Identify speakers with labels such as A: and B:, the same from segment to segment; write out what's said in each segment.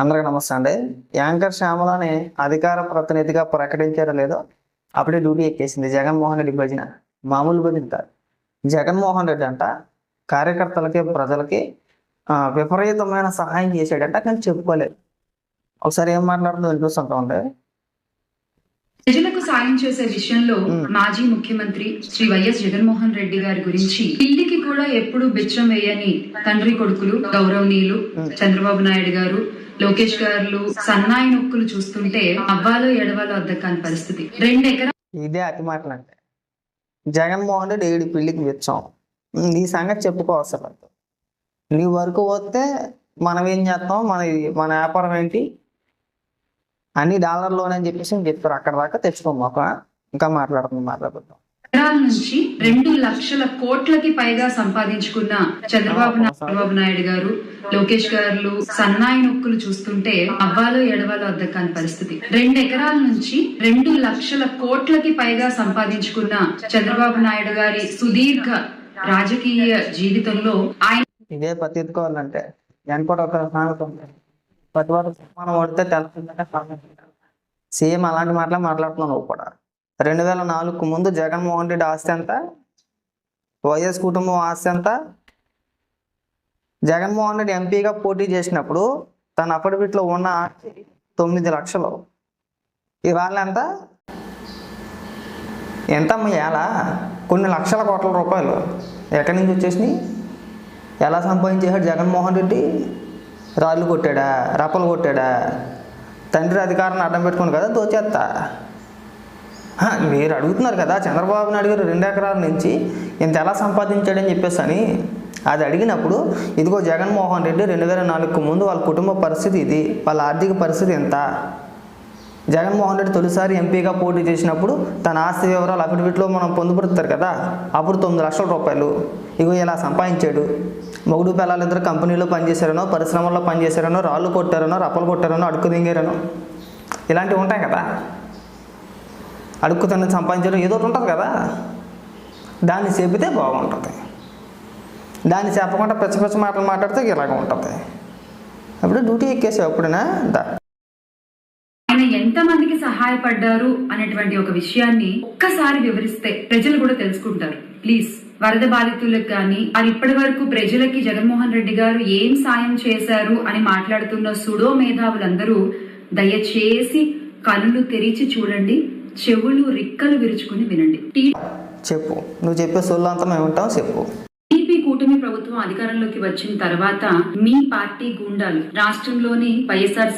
A: అందరికి నమస్తే అండి. యాంకర్ శ్యామలని అధికార ప్రతినిధిగా ప్రకటించారో లేదో అప్పుడే డ్యూటీ ఎక్కేసింది జగన్మోహన్ రెడ్డి భజన. మామూలు భజన కాదు. జగన్మోహన్ రెడ్డి అంట కార్యకర్తలకి ప్రజలకి విపరీతమైన సహాయం చేశాడంట కానీ చెప్పుకోలేదు. ఒకసారి ఏం మాట్లాడుతుందో వినిపిస్తుంటా ఉండే
B: ప్రజలకు సాయం చేసే విషయంలో. మాజీ ముఖ్యమంత్రి శ్రీ వైఎస్ జగన్మోహన్ రెడ్డి గారి గురించి పిల్లికి కూడా ఎప్పుడు బిచ్చం వేయని తండ్రి కొడుకులు గౌరవనీయులు. చంద్రబాబు నాయుడు గారు లోకేష్ గారు సన్నాయి నొక్కులు చూస్తుంటే అవ్వాలో ఎడవాలో అద్దం కాని పరిస్థితి. రెండు ఎకరా
A: ఇదే అతి మాటలు అంటే. జగన్మోహన్ రెడ్డి ఏడు పిల్లికి వచ్చాం. నీ సంగతి చెప్పుకో అవసరం నీ వరకు పోతే మనం ఏం చేస్తాం? మన మన వ్యాపారం ఏంటి? అన్ని డాలర్లోనే అని చెప్పేసి చెప్తారు. అక్కడ దాకా తెచ్చుకోమాక ఇంకా మాట్లాడుతుంది మాట్లాడుతాం
B: నుంచి రెండు లక్షల కోట్లకి పైగా సంపాదించుకున్న చంద్రబాబు చంద్రబాబు నాయుడు గారు లోకేష్ గారు సన్నాయి నొక్కులు చూస్తుంటే అవ్వాలో ఎడవాలో అద్దం కాని పరిస్థితి. రెండు ఎకరాల నుంచి రెండు లక్షల కోట్లకి పైగా సంపాదించుకున్న చంద్రబాబు నాయుడు గారి సుదీర్ఘ రాజకీయ జీవితంలో ఆయన
A: ఇదే వెనకటి ఒక సామెత మనం పడితే సేమ్ అలాంటి మాటలే మాట్లాడుతున్నావు కూడా. రెండు వేల నాలుగుకు ముందు జగన్మోహన్ రెడ్డి ఆస్తి ఎంత? వైఎస్ కుటుంబం ఆస్తి ఎంత? జగన్మోహన్ రెడ్డి ఎంపీగా పోటీ చేసినప్పుడు తన అఫిడవిట్లో ఉన్న ఆస్తి తొమ్మిది లక్షలు. ఇవాళ ఎంత? ఎంత ఎలా కొన్ని లక్షల కోట్ల రూపాయలు. ఎక్కడి నుంచి వచ్చేసినాయి? ఎలా సంపాదించేశాడు జగన్మోహన్ రెడ్డి? రాళ్ళు కొట్టాడా? రప్పలు కొట్టాడా? తండ్రి అధికారాన్ని అడ్డం పెట్టుకుని కదా దోచేస్తా మీరు అడుగుతున్నారు కదా చంద్రబాబు నాయుడు గారు రెండు ఎకరాల నుంచి ఇంత ఎలా సంపాదించాడని చెప్పేసి అని అది అడిగినప్పుడు ఇదిగో జగన్మోహన్ రెడ్డి రెండు వేల నాలుగుకు ముందు వాళ్ళ కుటుంబ పరిస్థితి ఇది వాళ్ళ ఆర్థిక పరిస్థితి ఎంత? జగన్మోహన్ రెడ్డి తొలిసారి ఎంపీగా పోటీ చేసినప్పుడు తన ఆస్తి వివరాలు అఫిడవిట్లో మనం పొందుపరుస్తారు కదా అప్పుడు తొమ్మిది లక్షల రూపాయలు. ఇగో ఇలా సంపాదించాడు. మొగుడు పిల్లలు ఇద్దరు కంపెనీలో పనిచేశారనో పరిశ్రమల్లో పనిచేశారనో రాళ్ళు కొట్టారనో రప్పలు కొట్టారనో అడుకు దింగారనో. ఇలాంటివి ఉంటాయి కదా. అడుక్కు తిన్న సంపాదించడం ఏదో ఒకటి ఉంటుంది కదా. దాన్ని చెబితే బాగుంటుంది. దాన్ని చెప్పకుండా పిచ్చ పిచ్చ మాటలు మాట్లాడితే ఇలాగ ఉంటుంది. అప్పుడు డ్యూటీ ఎక్కేసావు అప్పుడునా దా.
B: ఆయన ఎంత మందికి సహాయపడ్డారు అనేటువంటి ఒక విషయాన్ని ఒక్కసారి వివరిస్తే ప్రజలు కూడా తెలుసుకుంటారు. ప్లీజ్ వరద బాధితులకు కానీ వారు ఇప్పటి వరకు ప్రజలకి జగన్మోహన్ రెడ్డి గారు ఏం సాయం చేశారు అని మాట్లాడుతున్న సుడో మేధావులందరూ దయచేసి కళ్ళు తెరిచి చూడండి. చెవులు రిక్కలు విరుచుకుని వినండి.
A: చెప్పు. నువ్వు చెప్పే సొల్లు అంతా మేము ఉంటాం చెప్పు.
B: టీడీపీ కూటమి ప్రభుత్వం అధికారంలోకి వచ్చిన తర్వాత మీ పార్టీ గుండాలు రాష్ట్రంలోని వైఎస్ఆర్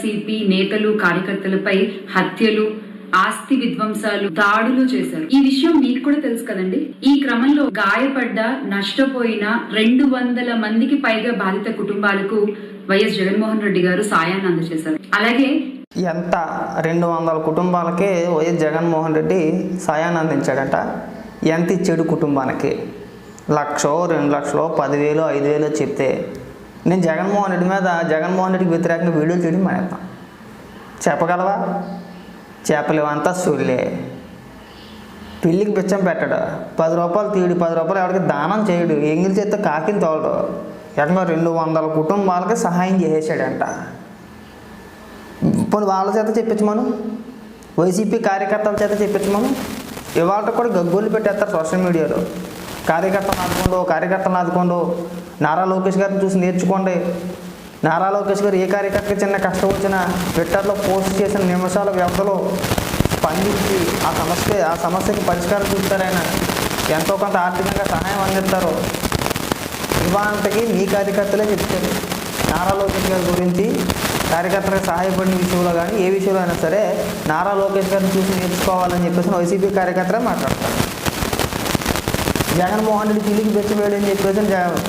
B: నేతలు కార్యకర్తలపై హత్యలు ఆస్తి విధ్వంసాలు దాడులు చేశారు. ఈ విషయం మీకు కూడా తెలుసు కదండి? ఈ క్రమంలో గాయపడ్డ నష్టపోయిన రెండు వందల మందికి పైగా బాధిత కుటుంబాలకు వైఎస్ జగన్మోహన్ రెడ్డి గారు సాయాన్ని అందజేశారు. అలాగే
A: ఎంత? రెండు వందల కుటుంబాలకే వైఎస్ జగన్మోహన్ రెడ్డి సాయాన్ని అందించాడట. ఎంత ఇచ్చాడు కుటుంబానికి? లక్షో రెండు లక్షలో పదివేలు ఐదు వేలు చెప్తే. నేను జగన్మోహన్ రెడ్డి మీద జగన్మోహన్ రెడ్డికి వ్యతిరేకంగా వీడియోలు చేయడం మానేస్తాను చెప్పగలవా? చెప్పలేవంతా సొల్లే పిల్లికి బిచ్చం పెట్టడు. పది రూపాయలు తీయడు పది రూపాయలు ఎవరికి దానం చేయడు. ఎంగిలి చేస్తే కాకిని తోలడు. ఎక్కడ రెండు వందల కుటుంబాలకి సహాయం చేసేసాడంట పోనీ వాళ్ళ చేత చెప్పించమను వైసీపీ కార్యకర్తల చేత చెప్పించమను ఇవాళ కూడా గగ్గోలు పెట్టేస్తారు సోషల్ మీడియాలో. కార్యకర్తలు ఆదుకోండు కార్యకర్తలు ఆదుకోండు. నారా లోకేష్ గారిని చూసి నేర్చుకోండి. నారా లోకేష్ గారు ఏ కార్యకర్తకి చిన్న కష్టం వచ్చినా ట్విట్టర్లో పోస్ట్ చేసిన నిమిషాల వ్యవధిలో స్పందించి ఆ సమస్య ఆ సమస్యకి పరిష్కారం చూస్తారైనా ఎంతో కొంత ఆర్థికంగా సహాయం అందిస్తారు. ఇవాంతకి మీ కార్యకర్తలే చెప్తారు. నారా లోకేష్ గారి గురించి కార్యకర్తలకు సహాయపడిన విషయంలో కానీ ఏ విషయంలో అయినా సరే నారా లోకేష్ గారిని చూసి నేర్చుకోవాలని చెప్పేసి వైసీపీ కార్యకర్తలే మాట్లాడతారు. జగన్మోహన్ రెడ్డి పిల్లికి బెచ్చవేయడు అని చెప్పేసి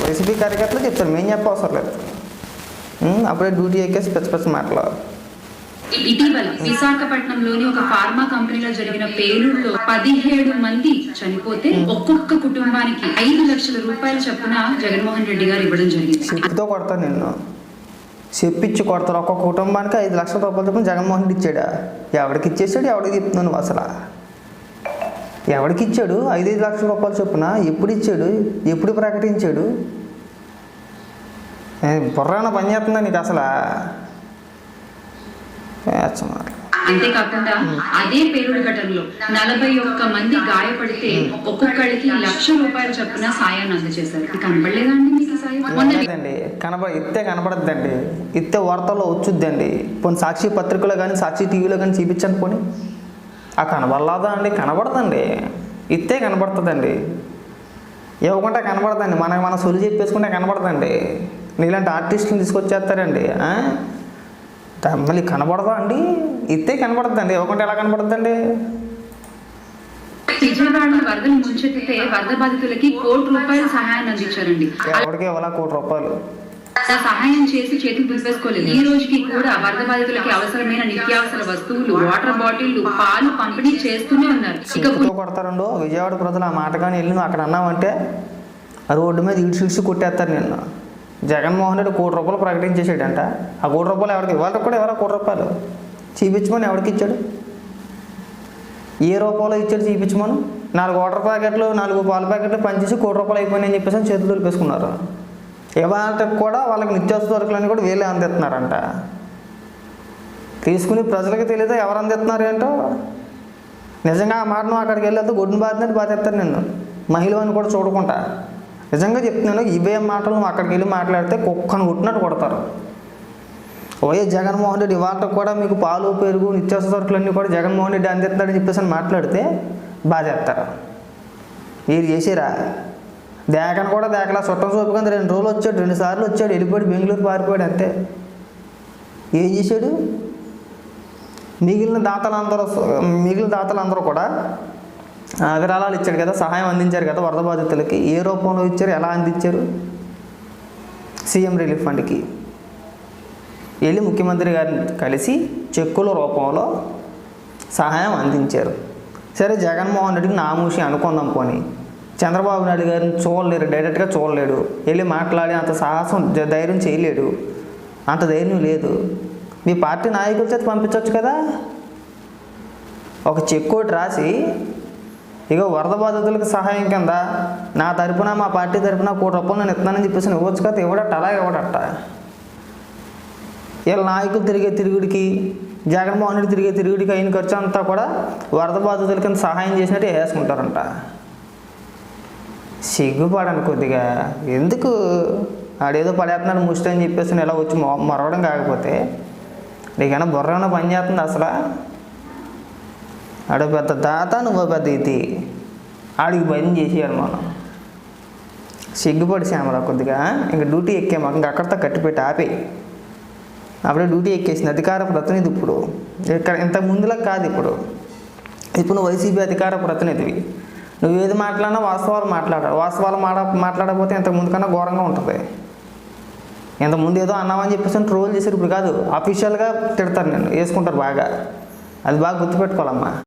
A: వైసీపీ కార్యకర్తలు చెప్తారు. మేము చెప్పవసరం లేదు. అప్పుడే డ్యూటీ ఎక్కేసి పెద్ద పెద్ద మాటలు
B: ఇటీవల విశాఖపట్నంలోని ఒక ఫార్మా కంపెనీలో జరిగిన పేలుడులో పదిహేడు మంది చనిపోతే ఒక్కొక్క కుటుంబానికి ఐదు లక్షల రూపాయల చొప్పున జగన్మోహన్ రెడ్డి గారు ఇవ్వడం జరిగింది.
A: కొడతాను నిన్ను. చెప్పించి కొడతారు. ఒక్కొక్క కుటుంబానికి ఐదు లక్షల రూపాయలు చొప్పున జగన్మోహన్ రెడ్డి ఇచ్చాడా? ఎవడికి ఇచ్చేసాడు? ఎవడికి చెప్తున్నావు నువ్వు అసలు? ఎవడికి ఇచ్చాడు? ఐదైదు లక్షల రూపాయలు చొప్పున ఎప్పుడు ఇచ్చాడు? ఎప్పుడు ప్రకటించాడు? బుర్రాన పని చేస్తుందా నీకు అసలు?
B: అంతేకాకుండా అదే పేలుడు ఘటనలో నలభై ఒక్క మంది గాయపడితే లక్ష రూపాయల చొప్పున సాయాన్ని అందజేశారు. మీకు?
A: లేదండి కనబడ ఇత్తే కనబడద్దండి. ఇత్తే వార్తల్లో వచ్చుద్దండి. పోనీ సాక్షి పత్రికలో కానీ సాక్షి టీవీలో కానీ చూపించండి పోనీ. ఆ కనబడలాదా అండి? కనబడదండి. ఇత్తే కనబడుతుందండి. ఇవ్వకుండా కనబడదండి. మనకి మన సొలి చెప్పేసుకుంటే కనబడదండి. నీలాంటి ఆర్టిస్టులు తీసుకొచ్చేస్తారండి మళ్ళీ కనబడదా అండి? ఇత్తే కనబడద్దండి. ఇవ్వకుండా ఎలా కనబడద్దండి?
B: విజయవాడ వరదలు ముంచెత్తితే వరద బాధితులకి కోటి రూపాయల సహాయాన్ని అందించారండి.
A: కోటి రూపాయలు?
B: ఆ సహాయం చేసి చేతికి దులిపేసుకోలేదు. ఈ రోజుకి కూడా వరద బాధితులకి అవసరమైన నిత్యావసర వస్తువులు వాటర్ బాటిళ్ళు పాలు పంపిణీ చేస్తూనే ఉన్నారు. ఇక
A: కొడతారండు. విజయవాడ ప్రజలు ఆ మాట కానీ వెళ్ళి అక్కడ అన్నావంటే ఆ రోడ్డు మీద ఇడిచి ఇడిచి కొట్టేస్తారు నిన్ను. జగన్మోహన్ రెడ్డి కోటి రూపాయలు ప్రకటించేసాడంట. ఆ కోటి రూపాయలు ఎవరికి ఇవాళ కూడా ఎవరా కోటి రూపాయలు? చూపించమని ఎవరికి ఇచ్చాడు? ఏ రూపాయలు ఇచ్చాడు చూపించమను నాలుగు వాటర్ ప్యాకెట్లు నాలుగు పాల ప్యాకెట్లు పనిచేసి కోటి రూపాయలు అయిపోయినాయని చెప్పేసి అని చేతులు దులిపేసుకున్నారు ఇవాళకి కూడా వాళ్ళకి నిత్యావసర సరుకులన్నీ కూడా వీళ్ళే అందిస్తున్నారంట. తీసుకుని ప్రజలకు తెలియదు ఎవరు అందిస్తున్నారు ఏంటో? నిజంగా ఆ మాటను అక్కడికి వెళ్ళేది గొడ్డును బాధినట్టు బాధేస్తారు నేను మహిళ అని కూడా చూడకుండా. నిజంగా చెప్తున్నాను ఇవే మాటలు నువ్వు అక్కడికి వెళ్ళి మాట్లాడితే కుక్కను కొట్టినట్టు కొడతారు. వైఎస్ జగన్మోహన్ రెడ్డి ఇవాళ కూడా మీకు పాలు పెరుగు నిత్యావసర సరుకులన్నీ కూడా జగన్మోహన్ రెడ్డి అందిస్తున్నాడని చెప్పేసి అని మాట్లాడితే బాధేస్తారు మీరు చేసిరా? దేకను కూడా దేకలా చుట్టం చూపుకుంది రెండు రోజులు వచ్చాడు రెండు సార్లు వచ్చాడు వెళ్ళిపోయాడు బెంగళూరు పారిపోయాడు అంతే. ఏం చేశాడు? మిగిలిన దాతలందరూ మిగిలిన దాతలందరూ కూడా విరాళాలు ఇచ్చాడు కదా సహాయం అందించారు కదా వరద బాధితులకి ఏ రూపంలో ఇచ్చారు ఎలా అందించారు? సీఎం రిలీఫ్ ఫండ్కి. వెళ్ళి ముఖ్యమంత్రి గారిని కలిసి చెక్కుల రూపంలో సహాయం అందించారు. సరే జగన్మోహన్ రెడ్డికి నామూషి అనుకుందాం పోనీ. చంద్రబాబు నాయుడు గారిని చూడలేరు డైరెక్ట్గా చూడలేడు. వెళ్ళి మాట్లాడి అంత సాహసం ధైర్యం చేయలేడు. అంత ధైర్యం లేదు. మీ పార్టీ నాయకుల చేత పంపించవచ్చు కదా? ఒక చెక్ ఒకటి రాసి ఇక వరద బాధితులకు సహాయం కింద నా తరపున మా పార్టీ తరపున కోటి రూపాయలు నేను ఇస్తున్నానని చెప్పేసి ఇవ్వచ్చు కదా ఇవ్వడట అలా ఇవ్వడట. వీళ్ళ నాయకులు తిరిగే తిరుగుడికి జగన్మోహన్ రెడ్డి తిరిగే తిరుగుడికి అయిన ఖర్చు అంతా కూడా వరద బాధితుల కింద సహాయం చేసినట్టు వేసుకుంటారంట. సిగ్గుపడండి కొద్దిగా. ఎందుకు? ఆడేదో పడేస్తున్నాడు ముష్టి అని చెప్పేసి నేను ఇలా వచ్చి మరవడం కాకపోతే. నీకైనా బుర్ర ఏమైనా పని చేస్తుంది అసలు? ఆడ పెద్ద దాత నువ్వు పెద్ద ఇది ఆడికి భయం చేసేయాలి మనం. సిగ్గుపడి శ్యామరా కొద్దిగా ఇంక డ్యూటీ ఎక్కాము ఇంక అక్కడితో కట్టిపెట్టి ఆపే. అప్పుడే డ్యూటీ ఎక్కేసింది. అధికార ప్రతినిధి ఇప్పుడు. ఇక్కడ ఇంత ముందులా కాదు ఇప్పుడు. ఇప్పుడు నువ్వు వైసీపీ అధికార ప్రతినిధివి. నువ్వు ఏది మాట్లాడినా వాస్తవాలు మాట్లాడ వాస్తవాలు మాడ మాట్లాడకపోతే ఇంత ముందు కన్నా ఘోరంగా ఉంటుంది. ఇంత ముందు ఏదో అన్నామని చెప్పేసి ట్రోల్ చేసారు ఇప్పుడు కాదు అఫీషియల్గా తిడతారు నేను వేసుకుంటారు బాగా. అది బాగా గుర్తుపెట్టుకోవాలమ్మా.